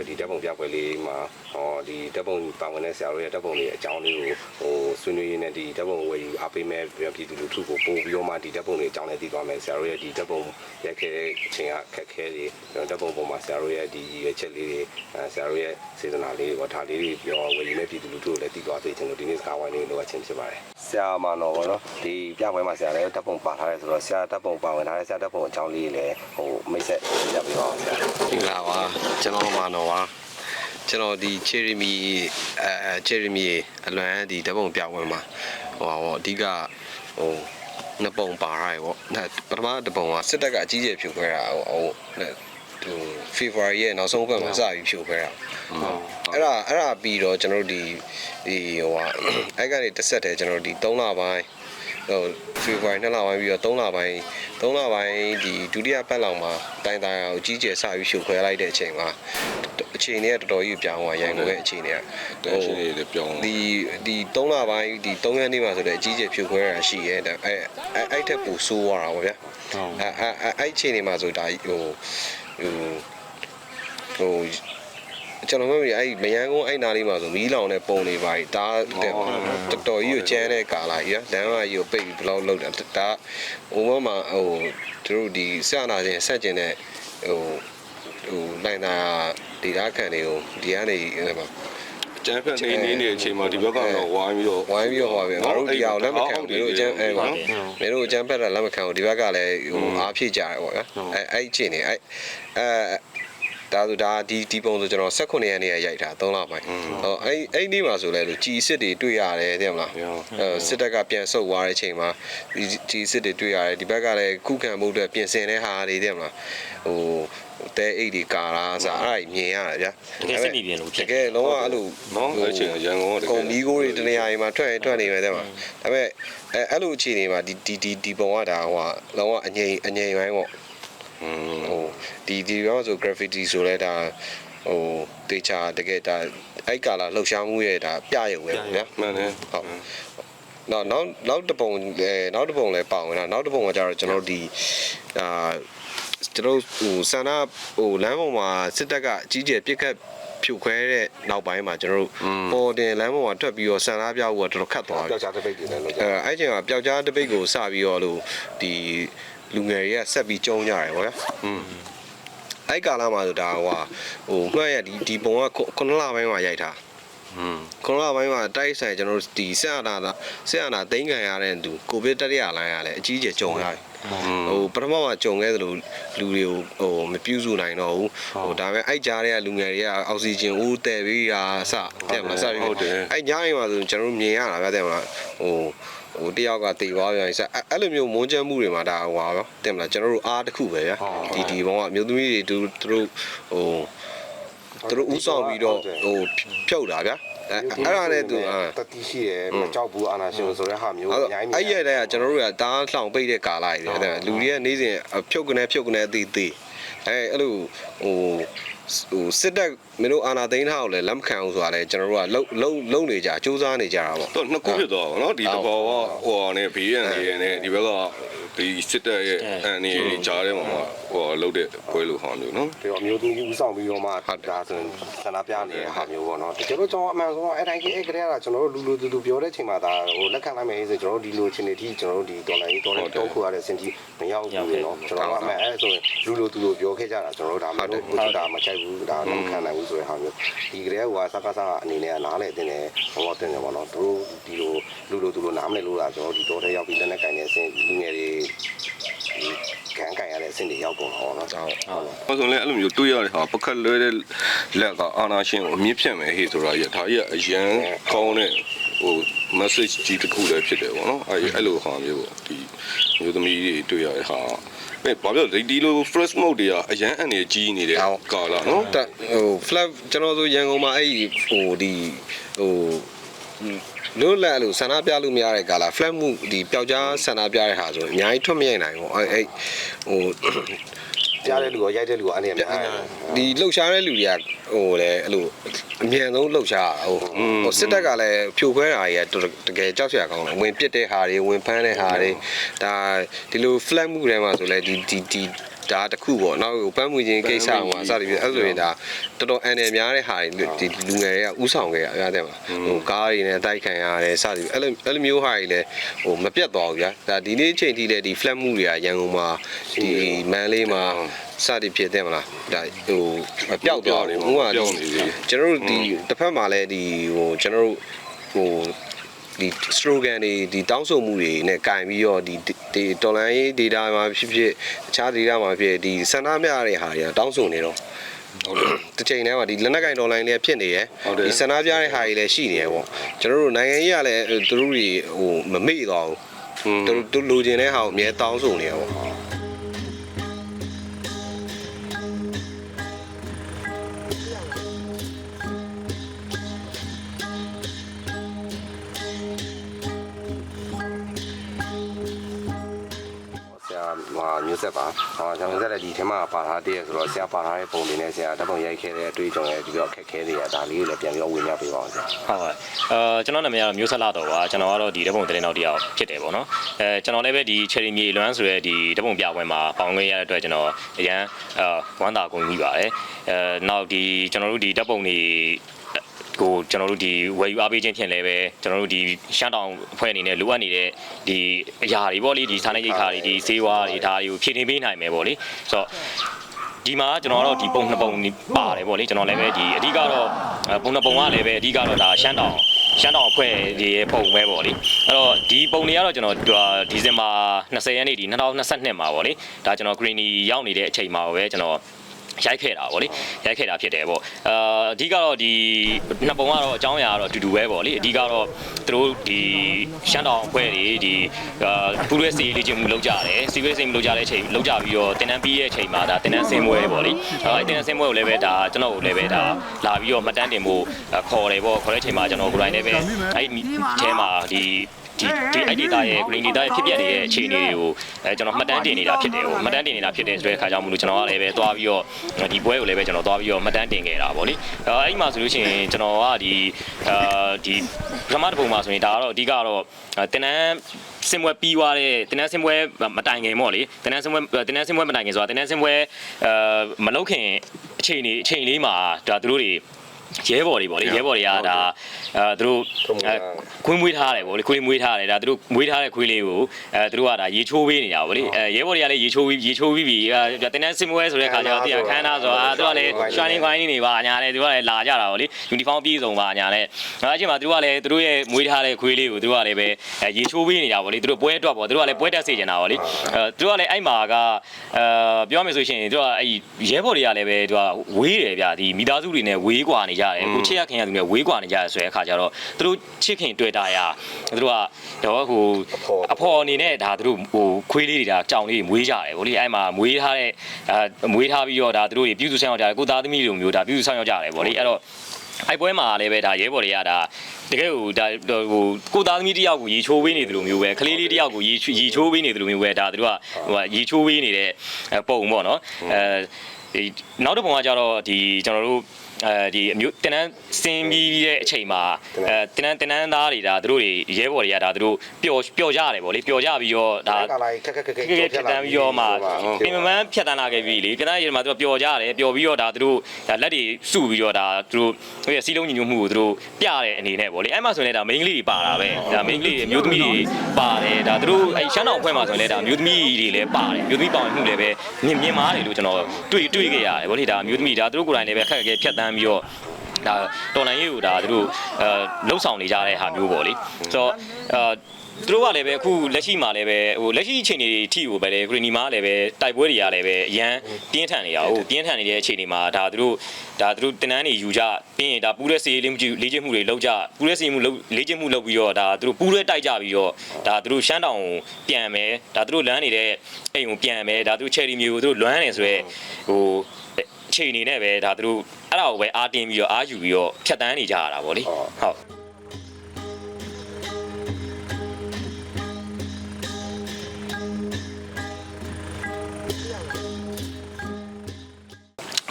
တဲ့ဒီဓာတ်ပုံပြပွဲလေးမှာဟောဒီဓာတ်ပုံပါဝင်တဲ့ဆရာတို့ရဲ့ဓာတ်ပုံလေးအကြောင်းလေးကိုဟိုဆွေးနွေးရင်းနဲ့ဒီဓာတ်ပုံဝယ်ယူအားပေးမဲ့ပြည်သူလူထုကိုပို့ပြီးတော့မှဒီဓာတ်ပုံလေးအကြောင်းလေးသိသွားမယ်ဆရာတို့ရဲ့ဒီဓာတ်ပုံရိုက်ခဲ့တဲ့အချိန်ကခက်ခဲတွေဓာတ်ပုံပေါ်မှာဆရာတို့ရဲ့ဒီရွေးချက်လေးတွေအဲဆရာတို့ရဲ့စေတနာလေးတွေဒါလေးတွေပြောဝယ်ယူမဲ့ပြည်သူလူထုကိုလည်းသိသွားစေချင်လို့ဒီနေ့စကားဝိုင်းလေးလိုအပ်ခြင်းဖြစ်ပါတယ် ဆရာမတော်ဘောနော်ဒီပြပွဲမှာဆရာလည်းဓာတ်ပုံပါထားတယ်ဆိုတော့ဆရာဓာတ်ပုံပါဝင်ထားတဲ့ဆရာဓာတ်ပုံအကြောင်းလေးလည်းဟိုမိတ်ဆက်ပြပြပါအောင်ဆရာမင်္ဂလာပါကျွန်တော်မာနော်ပါကျွန်တော်ဒီချယ်ရီမီအဲချယ်ရီမီအလွန်ဒီဓာတ်ပုံပြပွဲမှာဟိုပါပေါ့အဓိကဟိုနှစ်ပုံပါရယ်ပေါ့ဒါပထမတစ်ပုံကစစ်တပ်ကအကြီးကျယ်ဖြိုခွဲတာဟိုဟို ဟို February ရဲ့နောက်ဆုံးပတ်မှာစပြီးဖြိုခွဲတာအဲ့ဒါအဲ့ဒါပြီးတော့ကျွန်တော်တို့ဒီဒီဟိုဟာအဲ့ကနေတစ်ဆက်တည်းကျွန်တော်တို့ဒီ3လပိုင်းဟို February 2လပိုင်းပြီးတော့3လပိုင်း3လပိုင်းဒီဒုတိယပတ်လောက်မှာတိုင်တိုင်အောင်အကြီးကျယ်စပြီးဖြိုခွဲလိုက်တဲ့အချိန်မှာအခြေအနေကတော်တော်ကြီးပြောင်းသွားရိုင်းလို့ရဲ့အခြေအနေကတက်ရှိနေတယ်ပြောင်းဒီဒီ3လပိုင်းဒီ3ရက်နေ့မှာဆိုတဲ့အကြီးကျယ်ဖြိုခွဲရတာရှိရဲဒါအဲအဲအဲ့ထက်ပိုဆိုးသွားတာပေါ့ဗျာအဲအဲအဲအဲ့အခြေအနေမှာဆိုဒါဟို ဟိုဟိုကျွန်တော်မမေ့အဲ့မယန်းကုန်းအဲ့နာလေးမှာဆိုမီးလောင်တဲ့ပုံတွေပါဒါတော်တော်ကြီးကိုကျန်းတဲ့ကာလာကြီးလမ်းမကြီးကိုပိတ်ပြီးဘလောက်လောက်တာဒါဟိုဘက်မှာဟိုသူတို့ဒီဆရာနာချင်းဆက်ကျင်တဲ့ဟိုဟိုနိုင်တာဒီသားခံတွေကိုဒီကနေဟိုမှာ ကျန်းဖက်နေနေနေအချိန်မှာဒီဘက်ကတော့ဝိုင်းပြီးတော့ဝိုင်းပြီးတော့ဟောပဲငါတို့ဒီအောင်လက်မခံဘူးတို့အကျန်းအဲပါမင်းတို့အကျန်းဖက်တာလက်မခံဘူးဒီဘက်ကလည်းဟိုအားဖြည့်ကြတယ်ပေါ့ဗျာအဲအဲ့အချိန်နေအဲအဲ ဒါဆိုဒါဒီဒီပုံဆိုကျွန်တော်18ရက်နေ့ရိုက်တာ3လပိုင်းဟောအဲ့အဲ့ဒီမှာဆိုလဲလို့ជីစစ်တွေတွေ့ရတယ်သိမလားအဲစစ်တပ်ကပြန်ဆုတ်သွားတဲ့အချိန်မှာဒီជីစစ်တွေတွေ့ရတယ်ဒီဘက်ကလည်းခုခံမှုအတွက်ပြင်ဆင်တဲ့ဟာတွေသိမလားဟိုတဲအိတ်တွေကာလာဆိုအဲ့ဒါမြင်ရတယ်ဗျာ တကယ်စစ်မိပြန်လို့ဖြစ် တကယ်လုံးဝအဲ့လို နော်အဲ့ချိန်ရန်ကုန်ကတက ကုံ ယ် မီးကိုတွေတနေရာတွေမှာထွက်ရင်ထွက်နေမယ်တဲ့မှာဒါပေမဲ့အဲအဲ့လိုအခြေအနေမှာဒီဒီဒီဒီပုံကဒါဟိုကလုံးဝအငိမ်အငိမ်ပိုင်းပေါ့ อืม ဟိုဒီဒီရောဆို graffiti ဆိုလဲဒါဟိုတေချာတကယ်ဒါအဲ့ကာလာလှုပ်ရှားမှုရဲ့ဒါပြရုံပဲဗျာမှန်တယ်ဟုတ်နောက်နောက်နောက်တစ်ပုံအဲနောက်တစ်ပုံလည်းပါဝင်တာနောက်တစ်ပုံကကြတော့ကျွန်တော်တို့ဒီအာကျွန်တော်ဟိုဆန္ဒဟိုလမ်းပေါ်မှာစစ်တပ်ကအကြီးကျယ်ပြစ်ခတ်ဖြိုခွဲတဲ့နောက်ပိုင်းမှာကျွန်တော်တို့ပေါ်တင်လမ်းပေါ်မှာထွက်ပြီးတော့ဆန္ဒပြဖို့ကတော်တော်ခက်သွားပြီပျောက်ကြားတစ်ပိတ်တွေလည်းလုပ်ကြအဲအဲ့ချိန်မှာပျောက်ကြားတစ်ပိတ်ကိုစပြီးတော့လို့ဒီ လူငယ်တွေကဆက်ပြီးကျုံကြရတယ်ဗောဗျာ อืม အဲ့ကာလမှာဆိုဒါဟိုဟာဟိုမှတ်ရဒီဒီပုံကခုနစ်လပိုင်းမှာရိုက်တာ อืม ခုနစ်လပိုင်းမှာတိုက်ဆိုင်ကျွန်တော်တို့ဒီဆက်အနာသာဆက်အနာသိမ်းခံရတဲ့သူကိုဗစ်တတိယလိုင်းရလဲအကြီးအကျယ်ကြုံရတယ် ဟိုပထမမှာကြုံခဲ့သလိုလူတွေကိုဟိုမပြုစုနိုင်တော့ဘူးဟိုဒါပေမဲ့အဲ့ကြားတွေကလူငယ်တွေကအောက်ဆီဂျင်ဦးတည်ပြီးတာစတဲ့မလားစပြီးအဲ့ညအိမ်မှာဆိုကျွန်တော်တို့မြင်ရတာဗျတဲ့မလားဟိုဟိုတယောက်ကတေသွားပြန်စအဲ့လိုမျိုးမွန်းချက်မှုတွေမှာဒါဟိုပါဗျတဲ့မလားကျွန်တော်တို့အားတစ်ခုပဲဗျဒီဒီဘောကအမျိုးသမီးတွေသူတို့ဟိုသူတို့ဥဆောင်ပြီးတော့ဟိုဖြုတ်တာဗျ အဲ့အဲ့ဒါနဲ့သူအာတတိရှိတယ်မကြောက်ဘူးအာနာရှင်ဆိုတဲ့ဟာမျိုးအအဲ့များကြီးအဲ့ရက်တည်းကကျွန်တော်တို့ကတားလှောင်ပိတ်တဲ့ကာလာကြီးတယ်လူတွေကနေ့စဉ်ဖြုတ်ကနေဖြုတ်ကနေအသေးသေးအဲအဲ့လိုဟိုဟိုစစ်တပ်မင်းတို့အာနာသိန်းထားကိုလည်းလက်မခံအောင်ဆိုတာလည်းကျွန်တော်တို့ကလုံလုံလုံနေကြစူးစမ်းနေကြတာပေါ့တော့နှစ်ခုဖြစ်သွားပါတော့ဒီတဘောကဟိုနဲ့ဘေးရန်နေနဲ့ဒီဘက်က ဒီစစ်တပ်ရဲ့အနေနဲ့ကြားထဲမှာဟိုလှုပ်တဲ့ပွဲလိုဟောင်းမျိုးနော်ဒီတော့အမျိုးသမီးဦးဆောင်ပြီးတော့မှဒါဆိုရင်ဆန္ဒပြနေတဲ့ဟာမျိုးပေါ့နော်တကယ်လို့ကျွန်တော်အမှန်ဆိုတော့အဲ့တိုင်းကြီးအဲ့ကလေးကကျွန်တော်တို့လူလူတူတူပြောတဲ့ချိန်မှာဒါဟိုလက်ခံလိုက်မယ်ဆိုကျွန်တော်တို့ဒီလိုချင်းနေထိကျွန်တော်တို့ဒီဒေါ်လာကြီးဒေါ်လာတောက်ခုရတဲ့စင်ကြီးမရောက်ဘူးနော်ကျွန်တော်ကအမှန်အဲ့ဆိုရင်လူလူတူတူပြောခဲ့ကြတာကျွန်တော်တို့ဒါမဟုတ်ဘူးဒါမချိုက်ဘူးဒါတော့ခံနိုင်ဘူးဆိုတဲ့ဟာမျိုးဒီကလေးကစကားစားအနေနဲ့နားလေတင်တယ်ဟောတင်တယ်ပေါ့နော်တို့ဒီလိုလူလူတူတူနားမလဲလို့လားကျွန်တော်ဒီတော့တဲ့ရောက်ပြီးလက်နဲ့ကင်နေစင်လူငယ်တွေခံကင်ရတဲ့အဆင့်တွေရောက်ကုန်တော့နော်ဟုတ်ဟောဆိုလည်းအဲ့လိုမျိုးတွေ့ရတဲ့ဟာပကတ်လွဲတဲ့လက်ကအာနာရှင်ကိုအမြင့်ဖြတ်မယ်ဟေ့ဆိုတာရဒါကြီးကအရန်ကောင်းတဲ့ဟို message ကြီးတစ်ခုလည်းဖြစ်တယ်ပေါ့နော်အဲ့အဲ့လိုဟာမျိုးပေါ့ဒီမျိုးသမီးတွေတွေ့ရတဲ့ဟာပဲဘာပြောဒီဒီလို fresh mode တွေကအရန်အနေကြီးနေတဲ့ကာလာနော်တက်ဟို flat ကျွန်တော်ဆိုရန်ကုန်မှာအဲ့ဟိုဒီဟို လို့လာလို့ဆန္ဒပြလို့မရတဲ့ကာလာ flat မှုဒီပျောက်ကြားဆန္ဒပြတဲ့ဟာဆိုအများကြီးထွက်မရိုက်နိုင်ဘူးအဲ့အဲ့ဟိုကြားတဲ့လူရောရိုက်တဲ့လူရောအနေနဲ့များတယ်ဒီလှုပ်ရှားတဲ့လူတွေကဟိုလေအဲ့လိုအမြန်ဆုံးလှုပ်ရှားတာဟိုဟိုစစ်တပ်ကလည်းဖြိုခွဲတာကြီးကတကယ်ကြောက်စရာကောင်းတယ်ဝင်ပစ်တဲ့ဟာတွေဝင်ဖမ်းတဲ့ဟာတွေဒါဒီလို flag မှုတွေမှာဆိုလဲဒီဒီဒီ ဒါတခုပေါ့နောက်ဟိုပန်းမူချင်းကိစ္စဟိုအစတည်းပြအဲ့ဆိုရင်ဒါတော်တော်အန်တယ်များတဲ့ဟာတွေဒီလူငယ်တွေကဥဆောင်ခဲ့ရရတယ်မှာဟိုကားတွေနဲ့တိုက်ခံရတယ်စသည်အဲ့လိုအဲ့လိုမျိုးဟာတွေလည်းဟိုမပြတ်သွားဘူးဗျာဒါဒီနေ့ချိန်ထိလည်းဒီ flag မှုတွေကရန်ကုန်မှာဒီမန်လေးမှာစသည်ဖြစ်တယ်မလားဒါဟိုပျောက်သွားတယ်ဟိုကပျောက်နေပြီကျွန်တော်တို့ဒီတစ်ဖက်မှာလည်းဒီဟိုကျွန်တော်တို့ဟို ဒီ slogan တွေဒီတောင်းဆိုမှုတွေနဲ့ကင်ပြီးတော့ဒီဒီတော်လိုင်းရေး data မှာဖြစ်ဖြစ်အခြား data မှာဖြစ်ဒီစန္ဒမြရတဲ့ဟာတွေကတောင်းဆိုနေတော့ဟုတ်တယ်တစ်ချိန်တည်းမှာဒီလက်နက်ကင်တော်လိုင်းလေးဖြစ်နေရယ်ဟုတ်တယ်ဒီစန္ဒပြတဲ့ဟာတွေလည်းရှိနေရယ်ပေါ့ကျွန်တော်တို့နိုင်ငံရေးကလည်းသူတို့တွေဟိုမမေ့သွားဘူးသူတို့လူကျင်တဲ့ဟာကိုအမြဲတောင်းဆိုနေရယ်ပေါ့ မျိုးဆက်ပါဟောကျွန်တော်ဆက်လက်ဒီထဲမှာပါထားတဲ့ဆိုတော့ဆရာပါထားတဲ့ပုံတွေနဲ့ဆရာဓာတ်ပုံရိုက်ခဲ့တဲ့အတွေ့အကြုံရဲ့ဒီတော့အခက်ခဲတွေကဒါလေးကိုလည်းပြန်ပြီးတော့ဝေမျှပေးပါအောင်ဆရာဟုတ်ပါအဲကျွန်တော်နာမည်ကတော့မျိုးဆက်လာတော့ပါကျွန်တော်ကတော့ဒီဓပုံသတင်းတော်တယောက်ဖြစ်တယ်ပေါ့နော်အဲကျွန်တော်လည်းပဲဒီ cherry မြေလွမ်းဆိုတဲ့ဒီဓပုံပြပွဲမှာပေါင်ခွင့်ရတဲ့အတွက်ကျွန်တော်အရန်အဲဝမ်းသာကုန်ပြီပါတယ်အဲနောက်ဒီကျွန်တော်တို့ဒီဓပုံတွေ ကိုကျွန်တော်တို့ဒီဝယ်ယူအားပေးခြင်းဖြင့်လည်းပဲကျွန်တော်တို့ဒီရှမ်းတောင်အဖွဲ့အနေနဲ့လိုအပ်နေတဲ့ဒီအရာတွေပေါ့လေဒီဌာနရိတ်ခါတွေဒီစေးဝါးတွေဒါတွေကိုဖြည့်တင်ပေးနိုင်မယ်ပေါ့လေဆိုတော့ဒီမှာကျွန်တော်ကတော့ဒီပုံနှစ်ပုံပါတယ်ပေါ့လေကျွန်တော်လည်းပဲဒီအဓိကတော့ပုံနှစ်ပုံကလည်းပဲအဓိကတော့ဒါရှမ်းတောင်ရှမ်းတောင်အဖွဲ့ဒီရဲ့ပုံပဲပေါ့လေအဲ့တော့ဒီပုံတွေကတော့ကျွန်တော်ဒီဇင်ဘာ20ရက်နေ့ဒီ2022မှာပေါ့လေဒါကျွန်တော် Greeny ရောက်နေတဲ့အချိန်မှာပဲကျွန်တော် ရိုက်ခဲ့တာပေါ့လေရိုက်ခဲ့တာဖြစ်တယ်ပေါ့အာအဓိကတော့ဒီနှစ်ပုံကတော့အကြောင်းအရာကတော့အတူတူပဲပေါ့လေအဓိကတော့သူတို့ဒီရှမ်းတောင်အဖွဲ့တွေဒီအာပူရဲစီလေ့ကျင့်မှုလုပ်ကြတယ်စီဝေးစိတ်မှုလုပ်ကြတဲ့အချိန်လုပ်ကြပြီးတော့တင်တန်းပြီးတဲ့အချိန်မှာဒါတင်တန်းဆင်းပွဲပေါ့လေအဲတင်တန်းဆင်းပွဲကိုလည်းပဲဒါကျွန်တော်ကိုလည်းပဲဒါလာပြီးတော့မှတ်တမ်းတင်ဖို့ခေါ်တယ်ပေါ့ခေါ်တဲ့အချိန်မှာကျွန်တော်ကိုယ်တိုင်လည်းပဲအဲ့ဒီအဲမှာဒီ ဒီဒီအဲ့ဒီတာရဲ့ green data ရဲ့ဖြစ်ပျက်နေတဲ့အခြေအနေတွေကိုအဲကျွန်တော်မှတ်တမ်းတင်နေတာဖြစ်တယ်ဟိုမှတ်တမ်းတင်နေတာဖြစ်တဲ့ဆိုတဲ့အခါကြောင့်မလို့ကျွန်တော်ကလည်းပဲသွားပြီးတော့ဒီပွဲကိုလည်းပဲကျွန်တော်သွားပြီးတော့မှတ်တမ်းတင်ခဲ့တာပေါ့လေအဲအဲ့ဒီမှာဆိုလို့ရှိရင်ကျွန်တော်ကဒီအာဒီပထမတစ်ပုံမှာဆိုရင်ဒါကတော့အဓိကတော့တင်နန်းစင်ပွဲပြီးသွားတဲ့တင်နန်းစင်ပွဲမတိုင်ခင်ပေါ့လေတင်နန်းစင်ပွဲတင်နန်းစင်ပွဲမတိုင်ခင်ဆိုတာတင်နန်းစင်ပွဲအဲမလုတ်ခင်အချိန်လေးအချိန်လေးမှာဒါသူတို့တွေ ရဲဘော်တွေပေါ့လေရဲဘော်တွေကဒါအဲသူတို့အဲခွေးမွေးထားတယ်ပေါ့လေခွေးမွေးထားတယ်ဒါသူတို့မွေးထားတဲ့ခွေးလေးကိုအဲသူတို့ကဒါရေချိုးပေးနေတာပေါ့လေအဲရဲဘော်တွေကလည်းရေချိုးပြီးရေချိုးပြီးပြီအဲတင်းနဲ့စင်ပွဲဆိုတဲ့ခါကျတော့တရားခန်းသားဆိုတော့သူကလည်းရွှာနေခွိုင်းနေပါညာလည်းသူကလည်းလာကြတာပေါ့လေယူနီဖောင်းပြည့်စုံပါညာလည်းအဲအချိန်မှာသူတို့ကလည်းသူတို့ရဲ့မွေးထားတဲ့ခွေးလေးကိုသူတို့ကလည်းပဲရေချိုးပေးနေတာပေါ့လေသူတို့ပွဲအတွက်ပေါ့သူတို့ကလည်းပွဲတက်စေချင်တာပေါ့လေအဲသူတို့ကလည်းအဲ့မှာကအဲပြောမယ်ဆိုရှင်သူကအဲ့ရဲဘော်တွေကလည်းပဲသူကဝေးတယ်ဗျဒီမိသားစုတွေနဲ့ဝေးกว่าနေ ကြတယ်ကိုချစ်ရခင်ရသူတွေဝေးကွာနေကြရဆိုတဲ့အခါကျတော့သူတို့ချစ်ခင်တွေ့တာရသူတို့ကတော့ဟိုအဖော်အနေနဲ့ဒါသူတို့ဟိုခွေးလေးတွေဒါကြောင်လေးတွေမွေးကြတယ်ဗောလေအဲ့မှာမွေးထားတဲ့အဲမွေးထားပြီးတော့ဒါသူတို့တွေပြုစုဆောင်ရောက်ကြတယ်ကိုသားသမီးတွေမျိုးဒါပြုစုဆောင်ရောက်ကြတယ်ဗောလေအဲ့တော့အိုက်ပွဲမှာလည်းပဲဒါရဲဘော်တွေကဒါတကယ်ဟိုဒါဟိုကိုသားသမီးတယောက်ကိုရေချိုးပေးနေတယ်လို့မျိုးပဲကလေးလေးတယောက်ကိုရေရေချိုးပေးနေတယ်လို့မျိုးပဲဒါသူတို့ကဟိုရေချိုးပေးနေတဲ့ပုံပေါ့နော်အဲနောက်တစ်ပုံကကြတော့ဒီကျွန်တော်တို့ အဲဒီအမျိုးတင်တန်းစင်းပြီးတဲ့အချိန်မှာအဲတင်တန်းတင်တန်းသားတွေဒါသူတို့တွေရဲဘော်တွေကဒါသူတို့ပျော်ပျော်ကြရတယ်ဗောလေပျော်ကြပြီးတော့ဒါကာလာခက်ခက်ခက်ခက်ခက်ခက်ဖြတ်တန်းပြီးတော့မှပင်မမန်းဖြတ်တန်းလာခဲ့ပြီလေဖြတ်တန်းရေးမှာသူကပျော်ကြတယ်ပျော်ပြီးတော့ဒါသူတို့ဒါလက်တွေစုပြီးတော့ဒါသူတို့သူရဲ့စီးလုံးညီညွတ်မှုကိုသူတို့ပြတဲ့အနေနဲ့ဗောလေအဲ့မှာဆိုရင်လည်းဒါ main လေးတွေပါတာပဲဒါ main လေးတွေမျိုးသမီးတွေပါတယ်ဒါသူတို့အဲ့ရှမ်းတော်အဖွဲ့မှာဆိုရင်လည်းဒါမျိုးသမီးတွေလည်းပါတယ်မျိုးသမီးပေါင်မှုလည်းပဲမြင်မြင်မားတယ်လို့ကျွန်တော်တွေ့တွေ့ခဲ့ရတယ်ဗောလေဒါမျိုးသမီးဒါသူတို့ကိုယ်တိုင်လည်းပဲခက်ခက်ဖြတ်တန်းပြီးတော့ဒါတော်လိုင်းရေးကိုဒါသူတို့အဲလှုပ်ဆောင်နေကြတဲ့ဟာမျိုးပေါ့လေဆိုတော့အဲသူတို့ကလည်းပဲအခုလက်ရှိမှာလည်းပဲဟိုလက်ရှိအခြေအနေတွေအထိကိုပဲလေဂရီနီမှာလည်းပဲတိုက်ပွဲတွေကလည်းပဲအရန်ပြင်းထန်နေတာဟုတ်ပြင်းထန်နေတဲ့အခြေအနေမှာဒါသူတို့ဒါသူတို့တင်နန်းနေယူကြပြီးရင်ဒါပူးတဲ့စီလေးမှုလေးချင်းမှုတွေလုပ်ကြပူးတဲ့စီမှုလုပ်လေးချင်းမှုလုပ်ပြီးတော့ဒါသူတို့ပူးတဲ့တိုက်ကြပြီးတော့ဒါသူတို့ရှမ်းတောင်ပြန်မယ်ဒါသူတို့လမ်းနေတဲ့အိမ်ကိုပြန်မယ်ဒါသူတို့ချယ်ရီမျိုးကိုသူတို့လွမ်းနေဆိုရဲဟို အခြေအနေနဲ့ပဲဒါသူတို့အဲ့ဒါကိုပဲအားတင်းပြီးတော့အားယူပြီးတော့ဖြတ်တန်းနေကြရတာဗောလေဟုတ်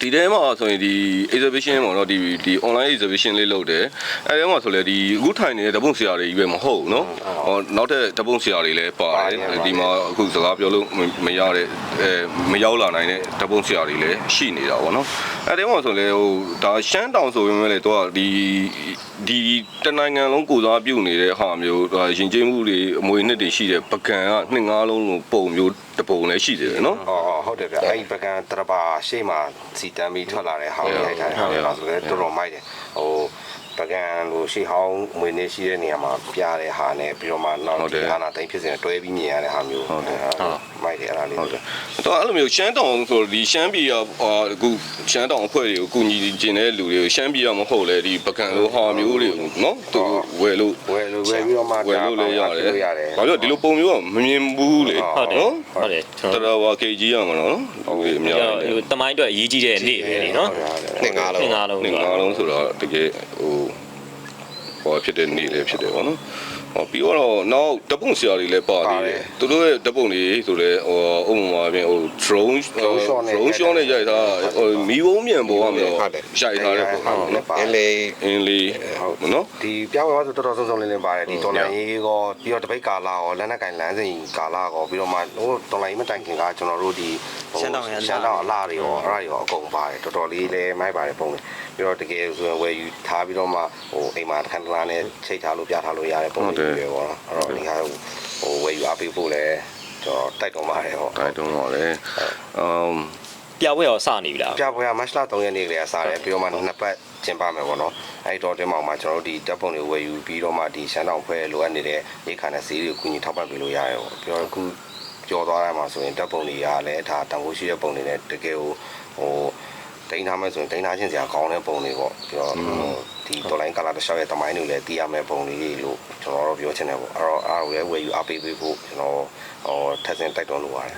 ဒီထဲမှာဆိုရင်ဒီ exhibition ပေါ့နော်ဒီဒီ online exhibition လေးလုပ်တယ်အဲဒီထဲမှာဆိုလေဒီအခုထိုင်နေတဲ့ဓပုံဆရာတွေကြီးပဲမဟုတ်ဘူးနော်ဟောနောက်ထပ်ဓပုံဆရာတွေလည်းပါတယ်ဒီမှာအခုစကားပြောလို့မရတဲ့အဲမရောက်လာနိုင်တဲ့ဓပုံဆရာတွေလည်းရှိနေတာပေါ့နော်အဲဒီထဲမှာဆိုလေဟိုဒါရှမ်းတောင်ဆိုပေမဲ့လေတော့ဒီဒီတနိုင်ငံလုံးကိုစားပြုနေတဲ့ဟာမျိုးဒါရင်ကျေးမှုတွေအမွေနှစ်တွေရှိတဲ့ပကံကနှစ်ငါးလုံးလုံးပုံမျိုးတပုံလည်းရှိတယ်နော်ဟော ဟုတ်တယ်ဗျအဲ့ဒီပကံတရပါရှေ့မှာစီတမ်းပြီးထွက်လာတဲ့ဟာကိုရိုက်ထားတယ်ဟုတ်လားဆိုတော့တော်တော်မိုက်တယ်ဟို ပကံလိုရှေ့ဟောင်းမွေနေရှိတဲ့နေရာမှာပြတဲ့ဟာနဲ့ပြီးတော့မှနောက်ဒီအာနာတိုင်းဖြစ်စဉ်တွဲပြီးမြင်ရတဲ့ဟာမျိုးဟုတ်တယ်မိုက်တယ်အဲ့ဒါလေးဟုတ်တယ်။တော့အဲ့လိုမျိုးရှမ်းတောင်ဆိုဒီရှမ်းပြည်ကအာအခုရှမ်းတောင်အဖွဲ့တွေကိုကူညီကျင်တဲ့လူတွေကိုရှမ်းပြည်ကမဟုတ်လေဒီပကံလိုဟာမျိုးတွေနော်သူဝယ်လို့ဝယ်လို့ဝယ်ပြီးတော့မှဝယ်လို့လည်းရတယ်လို့ရတယ်။ဘာလို့ဒီလိုပုံမျိုးကမမြင်ဘူးလေဟုတ်တယ်နော်ဟုတ်တယ်ကျွန်တတော်ရဝါ KG ရမှာနော်ဟုတ်ပြီအများကြီးဟိုတမိုင်းအတွက်အရေးကြီးတဲ့နေ့ပဲလေနော်နှစ်ငါလုံးနှစ်ငါလုံးနေငါလုံးဆိုတော့တကယ်ဟို ဟောဖြစ်တဲ့နေ့လည်းဖြစ်တယ်ဗောနော်ဟောပြီးတော့နောက်တပုံဆရာတွေလည်းပါသေးတယ်သူတို့ရဲ့တပုံတွေဆိုလဲဟိုဥပမာပြင်ဟို drone drone shot နဲ့ရိုက်ထားဟိုမီးဝုံးမြန်ပေါ်ကမလို့ရိုက်ထားတဲ့ပုံဟုတ်တယ်ပါအင်းလေးအင်းလေးဟုတ်နော်ဒီပြောင်းဝဲဆိုတော်တော်ဆုံးဆုံးလင်းလင်းပါတယ်ဒီတော်လိုင်းရေးကောပြီးတော့တပိတ်ကာလာကောလက်နက်ကင်လမ်းစဉ်ကာလာကောပြီးတော့မှဟိုတော်လိုင်းမတိုင်ခင်ကကျွန်တော်တို့ဒီရှမ်းတောင်ရှမ်းတောင်အလားတွေရောအဲ့ဒါတွေရောအကုန်ပါတယ်တော်တော်လေးလည်းမိုက်ပါတယ်ပုံတွေ ပြီးတော့တကယ်ဆိုရင်ဝယ်ယူထားပြီးတော့မှဟိုအိမ်မှာတစ်ခါတစ်လားနဲ့ချိတ်ထားလို့ပြထားလို့ရတဲ့ပုံတွေပဲပေါ့နော်အဲ့တော့ဒီဟာဟိုဝယ်ယူအားပေးဖို့လည်းကျွန်တော်တိုက်တော်ပါတယ်ဟောတိုက်တုံးတော့လေအမ်ပြပွဲရောစနေပြီလားပြပွဲကမတ်လ3ရက်နေ့ကလေးကစားတယ်ပြီးတော့မှနှစ်ပတ်ကျင်းပမယ်ပေါ့နော်အဲဒီတော့တင်းမောင်မှာကျွန်တော်တို့ဒီတပ်ပုံတွေဝယ်ယူပြီးတော့မှဒီရှမ်းတောင်ဖွဲ့လိုအပ်နေတဲ့ရိတ်ခါနဲ့ဈေးတွေကိုကူညီထောက်ပံ့ပေးလို့ရတယ်ပေါ့ပြီးတော့အခုကြော်သွားရမှာဆိုရင်တပ်ပုံတွေကလည်းဒါတန်ဖိုးရှိတဲ့ပုံတွေနဲ့တကယ်ကိုဟို တိန်းထားမယ်ဆိုရင်တိန်းထားချင်းစရာကောင်းတဲ့ပုံတွေပေါ့ပြီးတော့ဟိုဒီတော်လိုင်းကာလာတစ်လျှောက်ရဲ့တမိုင်းတွေလည်းတီးရမယ်ပုံလေးလို့ကျွန်တော်တို့ပြောချင်တယ်ပေါ့အဲ့တော့အားကိုလည်းဝယ်ယူအားပေးပေးဖို့ကျွန်တော်ဟိုထပ်ဆင့်တိုက်တွန်းလိုပါတယ်